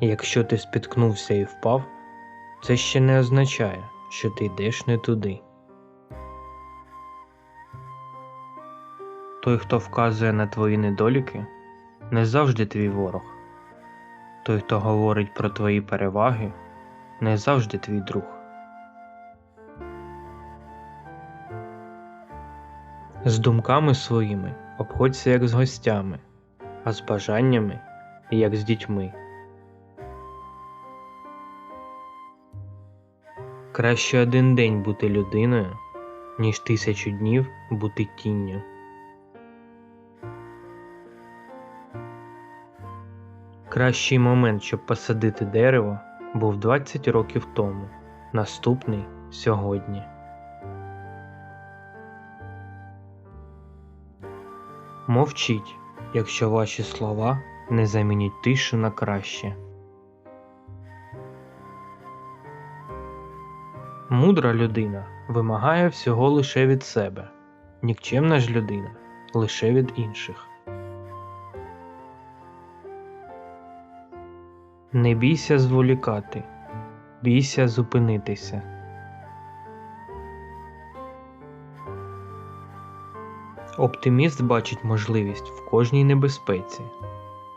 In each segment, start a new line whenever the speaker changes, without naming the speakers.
Якщо ти спіткнувся і впав, це ще не означає, що ти йдеш не туди. Той, хто вказує на твої недоліки, не завжди твій ворог. Той, хто говорить про твої переваги, не завжди твій друг. З думками своїми обходься як з гостями, а з бажаннями як з дітьми. Краще один день бути людиною, ніж тисячу днів бути тінню. Кращий момент, щоб посадити дерево, був 20 років тому, наступний сьогодні. Мовчіть, якщо ваші слова не замінять тишу на краще. Мудра людина вимагає всього лише від себе, нікчемна ж людина лише від інших. Не бійся зволікати, бійся зупинитися. Оптиміст бачить можливість в кожній небезпеці,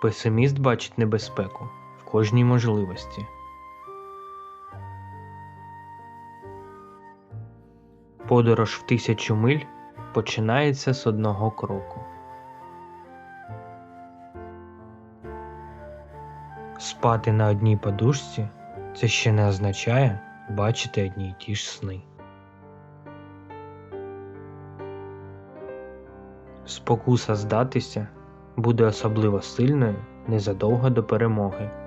песиміст бачить небезпеку в кожній можливості. Подорож в тисячу миль починається з одного кроку. Спати на одній подушці це ще не означає бачити одні й ті ж сни. Спокуса здатися буде особливо сильною незадовго до перемоги.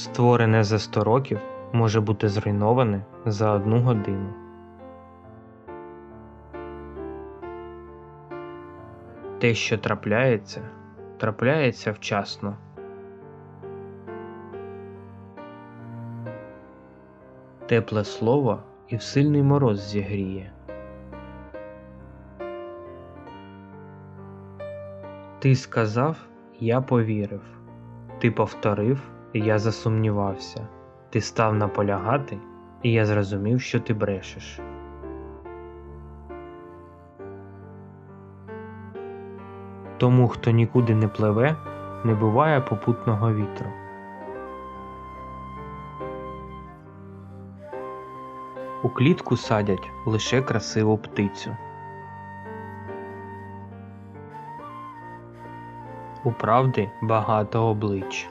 Створене за 100 років може бути зруйноване за одну годину. Те, що трапляється, трапляється вчасно. Тепле слово і в сильний мороз зігріє. Ти сказав, я повірив. Ти повторив, я засумнівався. Ти став наполягати, і я зрозумів, що ти брешеш. Тому, хто нікуди не пливе, не буває попутного вітру. У клітку садять лише красиву птицю. У правди багато облич.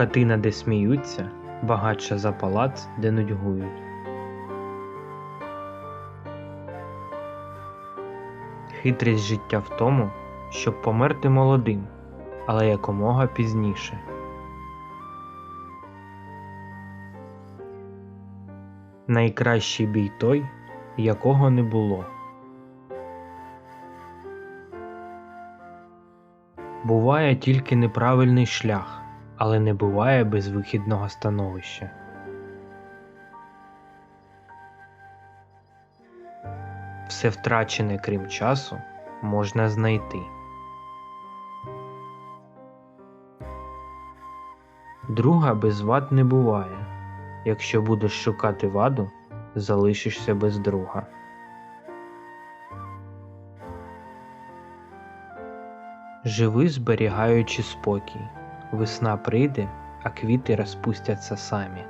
Хатина, де сміються, багатша за палац, де нудьгують. Хитрість життя в тому, щоб померти молодим, але якомога пізніше. Найкращий бій той, якого не було. Буває тільки неправильний шлях, але не буває безвихідного становища. Все втрачене крім часу можна знайти. Друга без вад не буває. Якщо будеш шукати ваду, залишишся без друга. Живи, зберігаючи спокій. Весна прийде, а квіти розпустяться самі.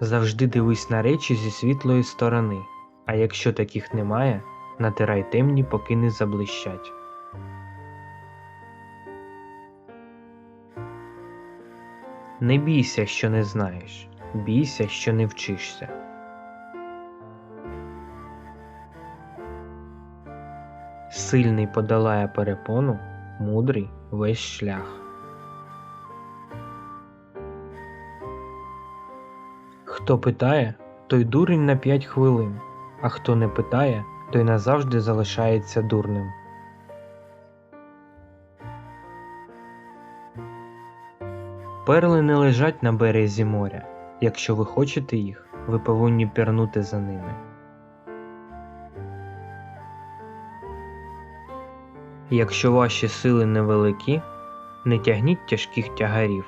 Завжди дивись на речі зі світлої сторони, а якщо таких немає, натирай темні, поки не заблищать. Не бійся, що не знаєш, бійся, що не вчишся. Сильний подолає перепону, мудрий весь шлях. Хто питає, той дурень на п'ять хвилин, а хто не питає, той назавжди залишається дурним. Перли не лежать на березі моря. Якщо ви хочете їх, ви повинні пірнути за ними. Якщо ваші сили невеликі, не тягніть тяжких тягарів.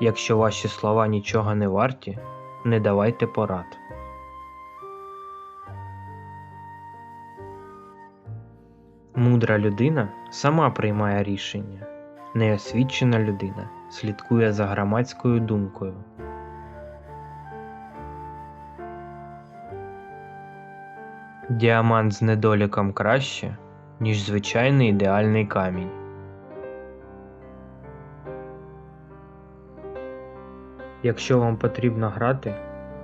Якщо ваші слова нічого не варті, не давайте порад. Мудра людина сама приймає рішення. Неосвічена людина слідкує за громадською думкою. Діамант з недоліком краще, ніж звичайний ідеальний камінь. Якщо вам потрібно грати,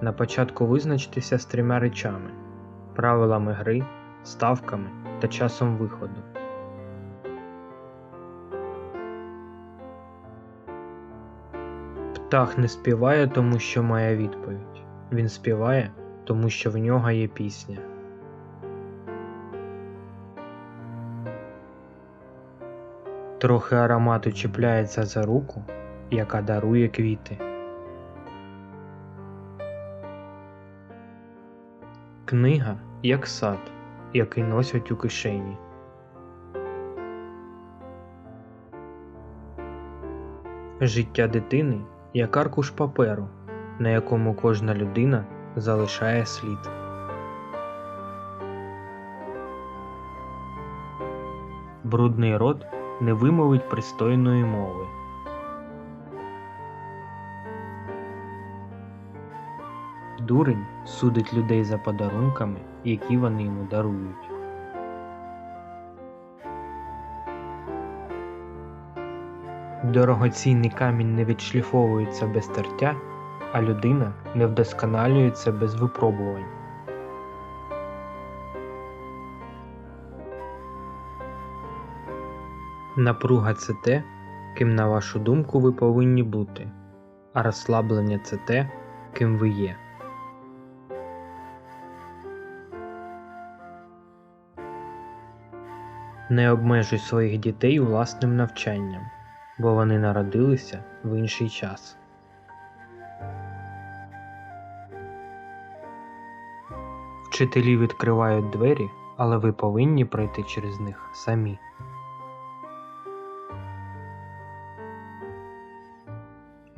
на початку визначтеся з трьома речами: правилами гри, ставками та часом виходу. Птах не співає, тому що має відповідь. Він співає, тому що в нього є пісня. Трохи аромату чіпляється за руку, яка дарує квіти. Книга як сад, який носять у кишені. Життя дитини як аркуш паперу, на якому кожна людина залишає слід. Брудний рот не вимовить пристойної мови. Дурень судить людей за подарунками, які вони йому дарують. Дорогоцінний камінь не відшліфовується без тертя, а людина не вдосконалюється без випробувань. Напруга це те, ким, на вашу думку, ви повинні бути, а розслаблення це те, ким ви є. Не обмежуй своїх дітей власним навчанням, бо вони народилися в інший час. Вчителі відкривають двері, але ви повинні пройти через них самі.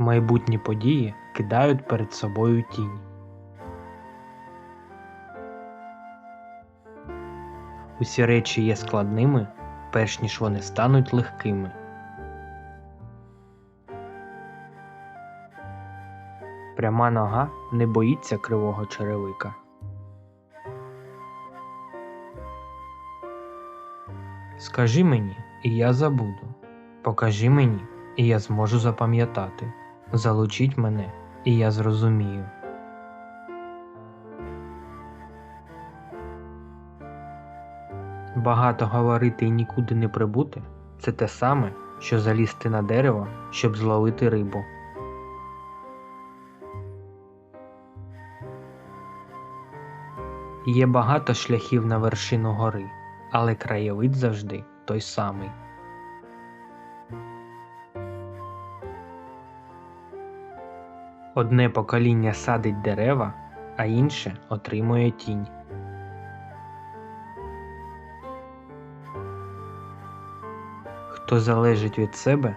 Майбутні події кидають перед собою тінь. Усі речі є складними, перш ніж вони стануть легкими. Пряма нога не боїться кривого черевика. Скажи мені, і я забуду. Покажи мені, і я зможу запам'ятати. Залучіть мене, і я зрозумію. Багато говорити і нікуди не прибути це те саме, що залізти на дерево, щоб зловити рибу. Є багато шляхів на вершину гори, але краєвид завжди той самий. Одне покоління садить дерева, а інше отримує тінь. Хто залежить від себе,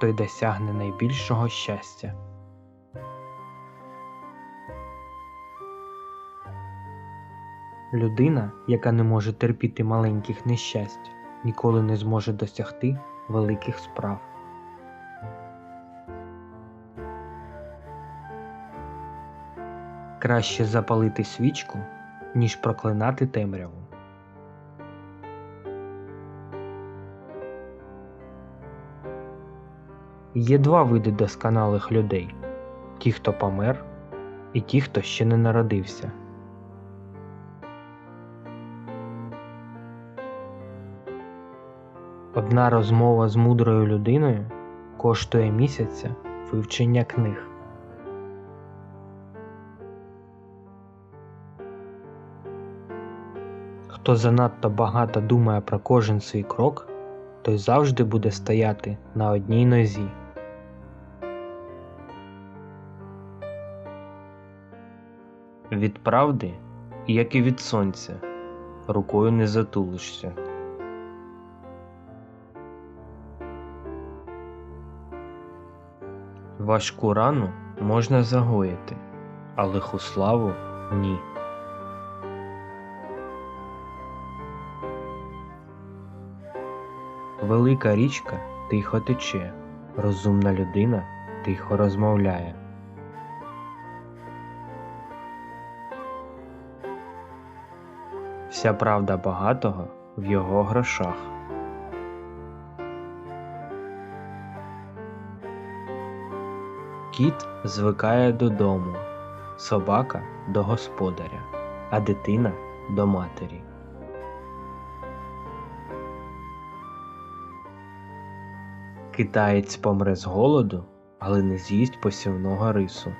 той досягне найбільшого щастя. Людина, яка не може терпіти маленьких нещасть, ніколи не зможе досягти великих справ. Краще запалити свічку, ніж проклинати темряву. Є два види досконалих людей ті, хто помер, і ті, хто ще не народився. Одна розмова з мудрою людиною коштує місяця вивчення книг. Хто занадто багато думає про кожен свій крок, той завжди буде стояти на одній нозі. Від правди, як і від сонця, рукою не затулишся. Важку рану можна загоїти, а лиху славу ні. Велика річка тихо тече, розумна людина тихо розмовляє. Вся правда багатого в його грошах. Кіт звикає додому, собака до господаря, а дитина до матері. Китаєць помре з голоду, але не з'їсть посівного рису.